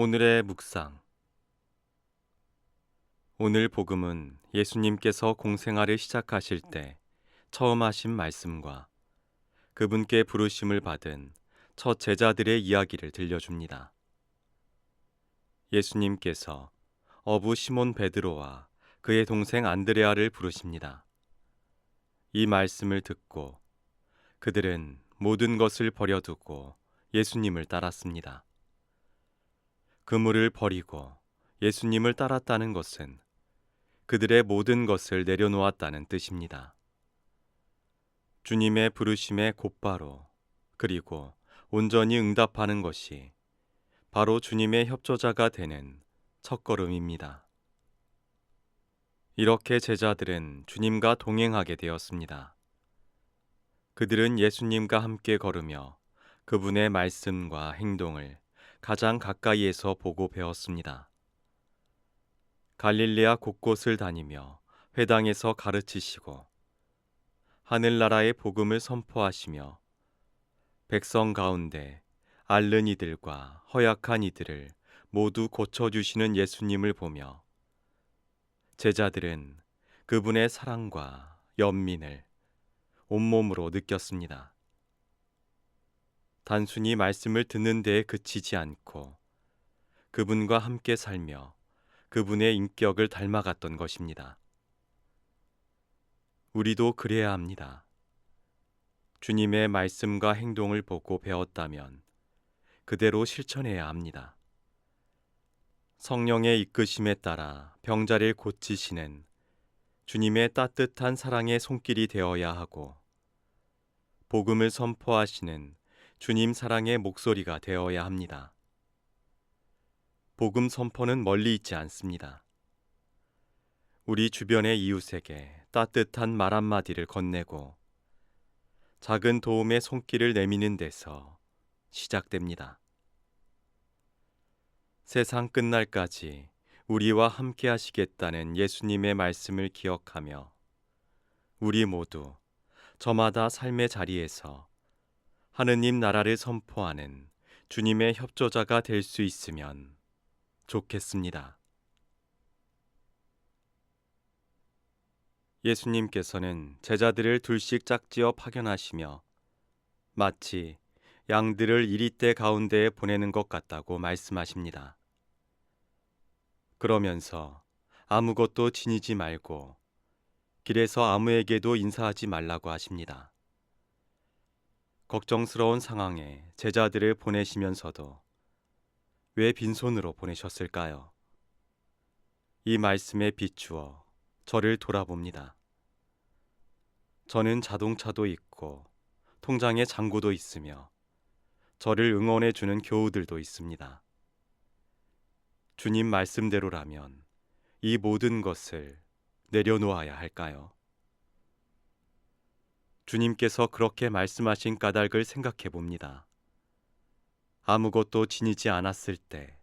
오늘의 묵상 오늘 복음은 예수님께서 공생활을 시작하실 때 처음 하신 말씀과 그분께 부르심을 받은 첫 제자들의 이야기를 들려줍니다. 예수님께서 어부 시몬 베드로와 그의 동생 안드레아를 부르십니다. 이 말씀을 듣고 그들은 모든 것을 버려두고 예수님을 따랐습니다. 그물을 버리고 예수님을 따랐다는 것은 그들의 모든 것을 내려놓았다는 뜻입니다. 주님의 부르심에 곧바로 그리고 온전히 응답하는 것이 바로 주님의 협조자가 되는 첫걸음입니다. 이렇게 제자들은 주님과 동행하게 되었습니다. 그들은 예수님과 함께 걸으며 그분의 말씀과 행동을 가장 가까이에서 보고 배웠습니다. 갈릴레아 곳곳을 다니며 회당에서 가르치시고 하늘나라의 복음을 선포하시며 백성 가운데 앓는 이들과 허약한 이들을 모두 고쳐주시는 예수님을 보며 제자들은 그분의 사랑과 연민을 온몸으로 느꼈습니다. 단순히 말씀을 듣는 데에 그치지 않고 그분과 함께 살며 그분의 인격을 닮아갔던 것입니다. 우리도 그래야 합니다. 주님의 말씀과 행동을 보고 배웠다면 그대로 실천해야 합니다. 성령의 이끄심에 따라 병자를 고치시는 주님의 따뜻한 사랑의 손길이 되어야 하고 복음을 선포하시는 주님 사랑의 목소리가 되어야 합니다. 복음 선포는 멀리 있지 않습니다. 우리 주변의 이웃에게 따뜻한 말 한마디를 건네고 작은 도움의 손길을 내미는 데서 시작됩니다. 세상 끝날까지 우리와 함께 하시겠다는 예수님의 말씀을 기억하며 우리 모두 저마다 삶의 자리에서 하느님 나라를 선포하는 주님의 협조자가 될 수 있으면 좋겠습니다. 예수님께서는 제자들을 둘씩 짝지어 파견하시며 마치 양들을 이리떼 가운데에 보내는 것 같다고 말씀하십니다. 그러면서 아무것도 지니지 말고 길에서 아무에게도 인사하지 말라고 하십니다. 걱정스러운 상황에 제자들을 보내시면서도 왜 빈손으로 보내셨을까요? 이 말씀에 비추어 저를 돌아봅니다. 저는 자동차도 있고 통장에 잔고도 있으며 저를 응원해 주는 교우들도 있습니다. 주님 말씀대로라면 이 모든 것을 내려놓아야 할까요? 주님께서 그렇게 말씀하신 까닭을 생각해 봅니다. 아무것도 지니지 않았을 때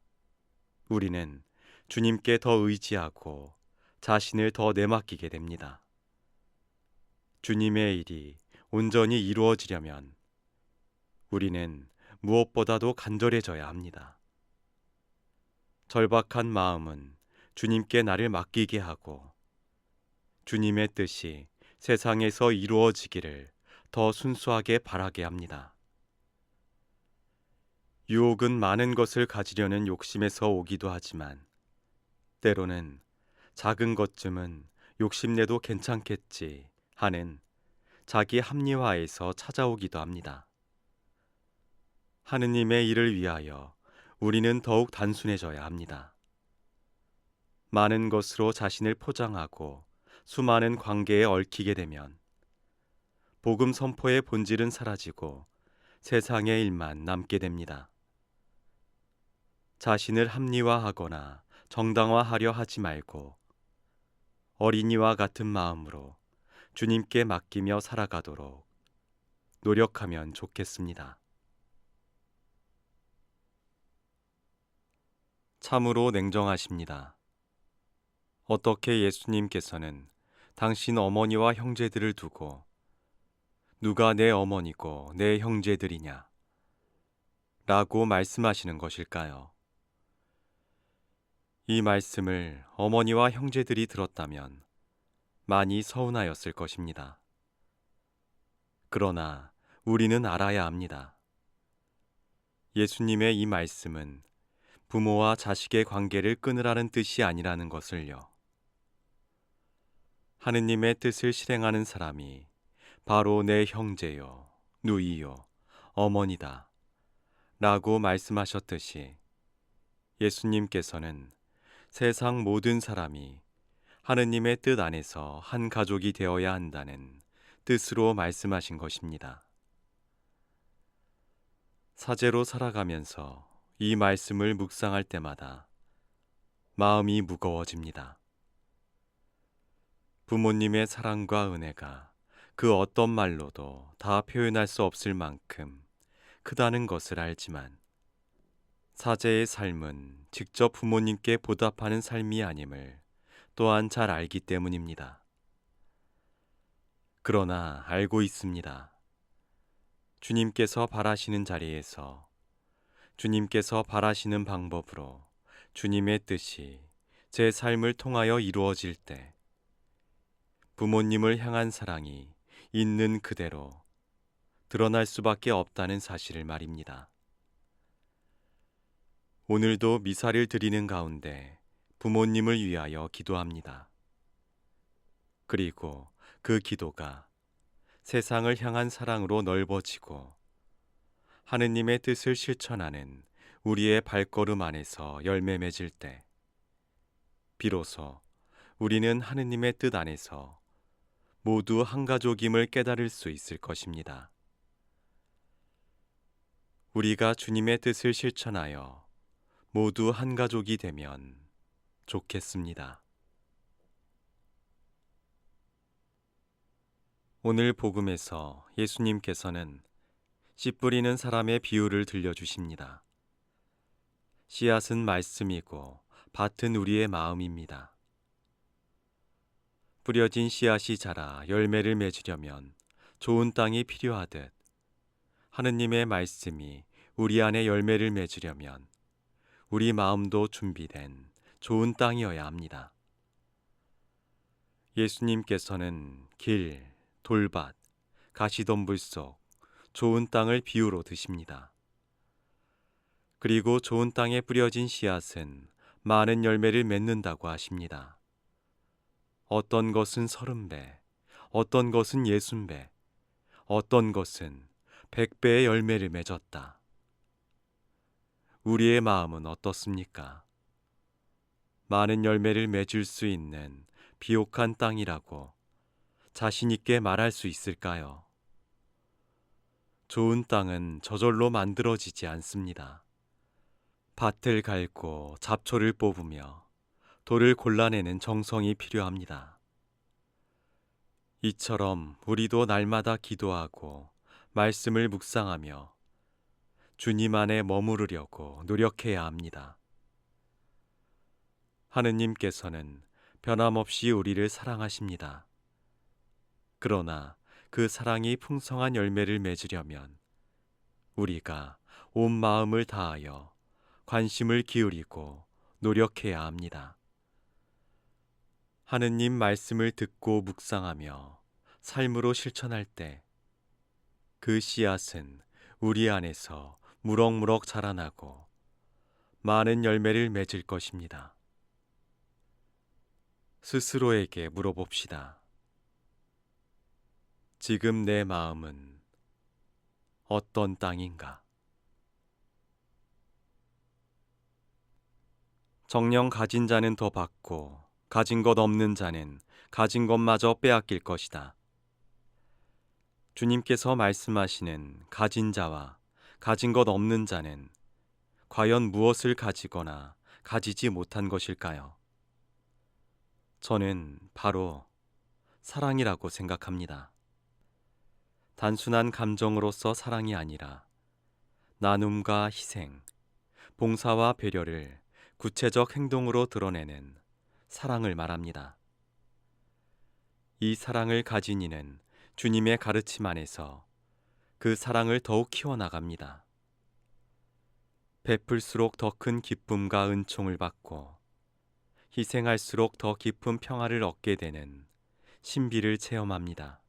우리는 주님께 더 의지하고 자신을 더 내맡기게 됩니다. 주님의 일이 온전히 이루어지려면 우리는 무엇보다도 간절해져야 합니다. 절박한 마음은 주님께 나를 맡기게 하고 주님의 뜻이 세상에서 이루어지기를 더 순수하게 바라게 합니다. 유혹은 많은 것을 가지려는 욕심에서 오기도 하지만 때로는 작은 것쯤은 욕심내도 괜찮겠지 하는 자기 합리화에서 찾아오기도 합니다. 하느님의 일을 위하여 우리는 더욱 단순해져야 합니다. 많은 것으로 자신을 포장하고 수많은 관계에 얽히게 되면 복음 선포의 본질은 사라지고 세상의 일만 남게 됩니다. 자신을 합리화하거나 정당화하려 하지 말고 어린이와 같은 마음으로 주님께 맡기며 살아가도록 노력하면 좋겠습니다. 참으로 냉정하십니다. 어떻게 예수님께서는 당신 어머니와 형제들을 두고 누가 내 어머니고 내 형제들이냐? 라고 말씀하시는 것일까요? 이 말씀을 어머니와 형제들이 들었다면 많이 서운하였을 것입니다. 그러나 우리는 알아야 합니다. 예수님의 이 말씀은 부모와 자식의 관계를 끊으라는 뜻이 아니라는 것을요. 하느님의 뜻을 실행하는 사람이 바로 내 형제요, 누이요, 어머니다. 라고 말씀하셨듯이 예수님께서는 세상 모든 사람이 하느님의 뜻 안에서 한 가족이 되어야 한다는 뜻으로 말씀하신 것입니다. 사제로 살아가면서 이 말씀을 묵상할 때마다 마음이 무거워집니다. 부모님의 사랑과 은혜가 그 어떤 말로도 다 표현할 수 없을 만큼 크다는 것을 알지만 사제의 삶은 직접 부모님께 보답하는 삶이 아님을 또한 잘 알기 때문입니다. 그러나 알고 있습니다. 주님께서 바라시는 자리에서 주님께서 바라시는 방법으로 주님의 뜻이 제 삶을 통하여 이루어질 때 부모님을 향한 사랑이 있는 그대로 드러날 수밖에 없다는 사실을 말입니다. 오늘도 미사를 드리는 가운데 부모님을 위하여 기도합니다. 그리고 그 기도가 세상을 향한 사랑으로 넓어지고 하느님의 뜻을 실천하는 우리의 발걸음 안에서 열매 맺을 때 비로소 우리는 하느님의 뜻 안에서 모두 한 가족임을 깨달을 수 있을 것입니다. 우리가 주님의 뜻을 실천하여 모두 한 가족이 되면 좋겠습니다. 오늘 복음에서 예수님께서는 씨 뿌리는 사람의 비유를 들려주십니다. 씨앗은 말씀이고 밭은 우리의 마음입니다. 뿌려진 씨앗이 자라 열매를 맺으려면 좋은 땅이 필요하듯 하느님의 말씀이 우리 안에 열매를 맺으려면 우리 마음도 준비된 좋은 땅이어야 합니다. 예수님께서는 길, 돌밭, 가시덤불 속 좋은 땅을 비유로 드십니다. 그리고 좋은 땅에 뿌려진 씨앗은 많은 열매를 맺는다고 하십니다. 어떤 것은 서른 배, 어떤 것은 예순 배, 어떤 것은 백 배의 열매를 맺었다. 우리의 마음은 어떻습니까? 많은 열매를 맺을 수 있는 비옥한 땅이라고 자신 있게 말할 수 있을까요? 좋은 땅은 저절로 만들어지지 않습니다. 밭을 갈고 잡초를 뽑으며 돌을 골라내는 정성이 필요합니다. 이처럼 우리도 날마다 기도하고 말씀을 묵상하며 주님 안에 머무르려고 노력해야 합니다. 하느님께서는 변함없이 우리를 사랑하십니다. 그러나 그 사랑이 풍성한 열매를 맺으려면 우리가 온 마음을 다하여 관심을 기울이고 노력해야 합니다. 하느님 말씀을 듣고 묵상하며 삶으로 실천할 때 그 씨앗은 우리 안에서 무럭무럭 자라나고 많은 열매를 맺을 것입니다. 스스로에게 물어봅시다. 지금 내 마음은 어떤 땅인가? 정령 가진 자는 더 받고 가진 것 없는 자는 가진 것마저 빼앗길 것이다. 주님께서 말씀하시는 가진 자와 가진 것 없는 자는 과연 무엇을 가지거나 가지지 못한 것일까요? 저는 바로 사랑이라고 생각합니다. 단순한 감정으로서 사랑이 아니라 나눔과 희생, 봉사와 배려를 구체적 행동으로 드러내는 사랑을 말합니다. 이 사랑을 가진 이는 주님의 가르침 안에서 그 사랑을 더욱 키워나갑니다. 베풀수록 더 큰 기쁨과 은총을 받고 희생할수록 더 깊은 평화를 얻게 되는 신비를 체험합니다.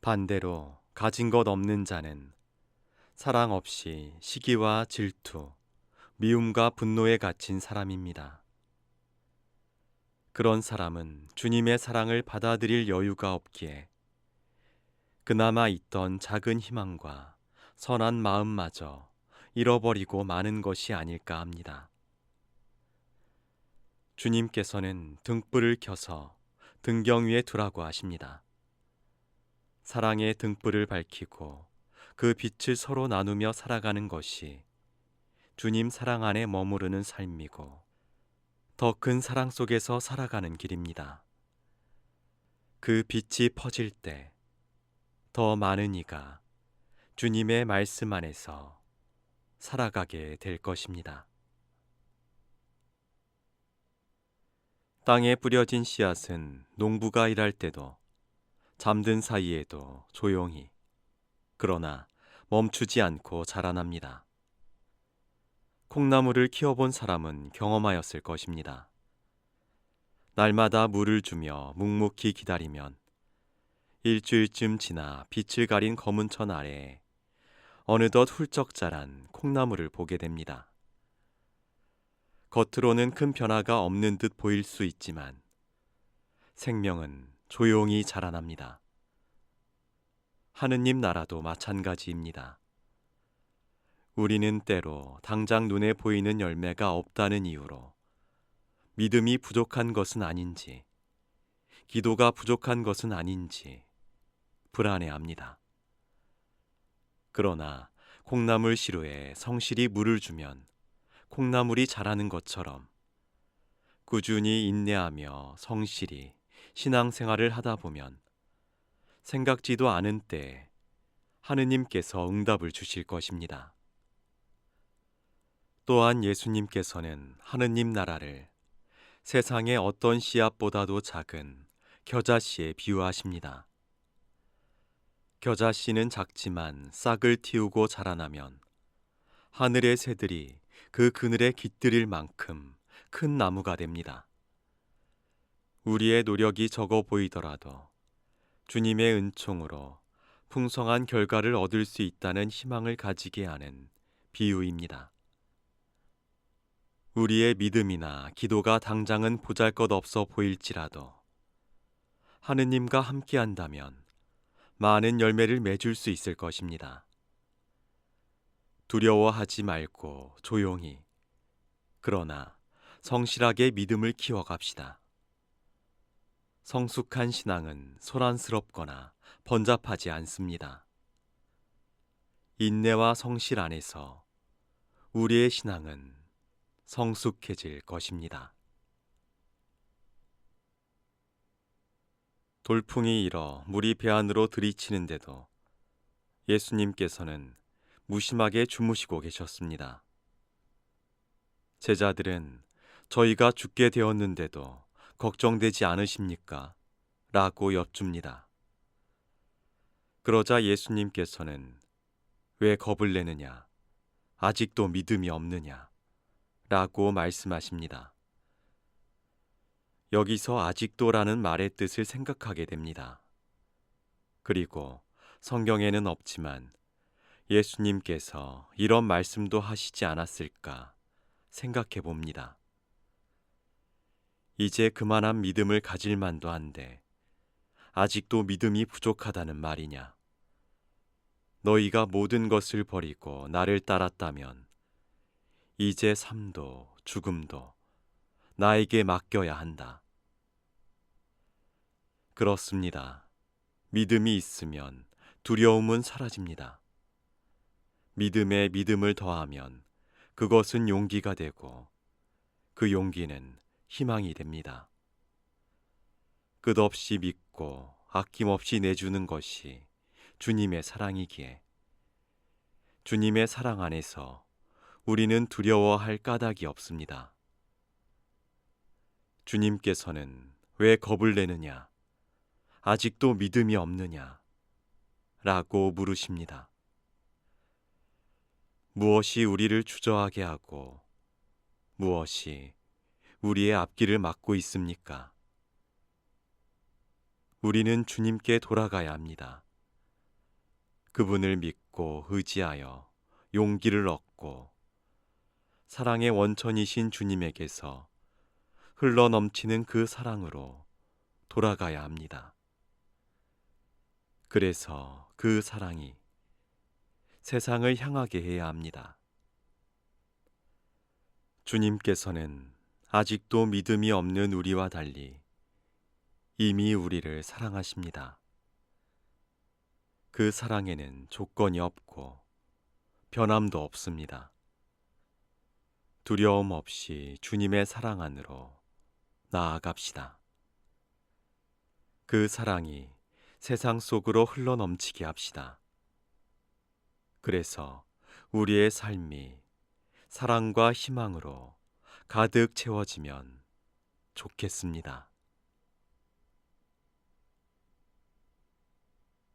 반대로 가진 것 없는 자는 사랑 없이 시기와 질투, 미움과 분노에 갇힌 사람입니다. 그런 사람은 주님의 사랑을 받아들일 여유가 없기에 그나마 있던 작은 희망과 선한 마음마저 잃어버리고 마는 것이 아닐까 합니다. 주님께서는 등불을 켜서 등경 위에 두라고 하십니다. 사랑의 등불을 밝히고 그 빛을 서로 나누며 살아가는 것이 주님 사랑 안에 머무르는 삶이고 더 큰 사랑 속에서 살아가는 길입니다. 그 빛이 퍼질 때 더 많은 이가 주님의 말씀 안에서 살아가게 될 것입니다. 땅에 뿌려진 씨앗은 농부가 일할 때도 잠든 사이에도 조용히 그러나 멈추지 않고 자라납니다. 콩나물을 키워본 사람은 경험하였을 것입니다. 날마다 물을 주며 묵묵히 기다리면 일주일쯤 지나 빛을 가린 검은 천 아래에 어느덧 훌쩍 자란 콩나물을 보게 됩니다. 겉으로는 큰 변화가 없는 듯 보일 수 있지만 생명은 조용히 자라납니다. 하느님 나라도 마찬가지입니다. 우리는 때로 당장 눈에 보이는 열매가 없다는 이유로 믿음이 부족한 것은 아닌지, 기도가 부족한 것은 아닌지 불안해합니다. 그러나 콩나물 시루에 성실히 물을 주면 콩나물이 자라는 것처럼 꾸준히 인내하며 성실히 신앙생활을 하다 보면 생각지도 않은 때에 하느님께서 응답을 주실 것입니다. 또한 예수님께서는 하느님 나라를 세상의 어떤 씨앗보다도 작은 겨자씨에 비유하십니다. 겨자씨는 작지만 싹을 틔우고 자라나면 하늘의 새들이 그 그늘에 깃들일 만큼 큰 나무가 됩니다. 우리의 노력이 적어 보이더라도 주님의 은총으로 풍성한 결과를 얻을 수 있다는 희망을 가지게 하는 비유입니다. 우리의 믿음이나 기도가 당장은 보잘 것 없어 보일지라도 하느님과 함께 한다면 많은 열매를 맺을 수 있을 것입니다. 두려워하지 말고 조용히 그러나 성실하게 믿음을 키워갑시다. 성숙한 신앙은 소란스럽거나 번잡하지 않습니다. 인내와 성실 안에서 우리의 신앙은 성숙해질 것입니다. 돌풍이 일어 물이 배 안으로 들이치는데도 예수님께서는 무심하게 주무시고 계셨습니다. 제자들은 저희가 죽게 되었는데도 걱정되지 않으십니까? 라고 여쭙니다. 그러자 예수님께서는 왜 겁을 내느냐? 아직도 믿음이 없느냐? 라고 말씀하십니다. 여기서 아직도라는 말의 뜻을 생각하게 됩니다. 그리고 성경에는 없지만 예수님께서 이런 말씀도 하시지 않았을까 생각해 봅니다. 이제 그만한 믿음을 가질 만도 한데 아직도 믿음이 부족하다는 말이냐? 너희가 모든 것을 버리고 나를 따랐다면 이제 삶도 죽음도 나에게 맡겨야 한다. 그렇습니다. 믿음이 있으면 두려움은 사라집니다. 믿음에 믿음을 더하면 그것은 용기가 되고 그 용기는 희망이 됩니다. 끝없이 믿고 아낌없이 내주는 것이 주님의 사랑이기에 주님의 사랑 안에서 우리는 두려워할 까닭이 없습니다. 주님께서는 왜 겁을 내느냐? 아직도 믿음이 없느냐? 라고 물으십니다. 무엇이 우리를 주저하게 하고 무엇이 우리의 앞길을 막고 있습니까? 우리는 주님께 돌아가야 합니다. 그분을 믿고 의지하여 용기를 얻고 사랑의 원천이신 주님에게서 흘러 넘치는 그 사랑으로 돌아가야 합니다. 그래서 그 사랑이 세상을 향하게 해야 합니다. 주님께서는 아직도 믿음이 없는 우리와 달리 이미 우리를 사랑하십니다. 그 사랑에는 조건이 없고 변함도 없습니다. 두려움 없이 주님의 사랑 안으로 나아갑시다. 그 사랑이 세상 속으로 흘러 넘치게 합시다. 그래서 우리의 삶이 사랑과 희망으로 가득 채워지면 좋겠습니다.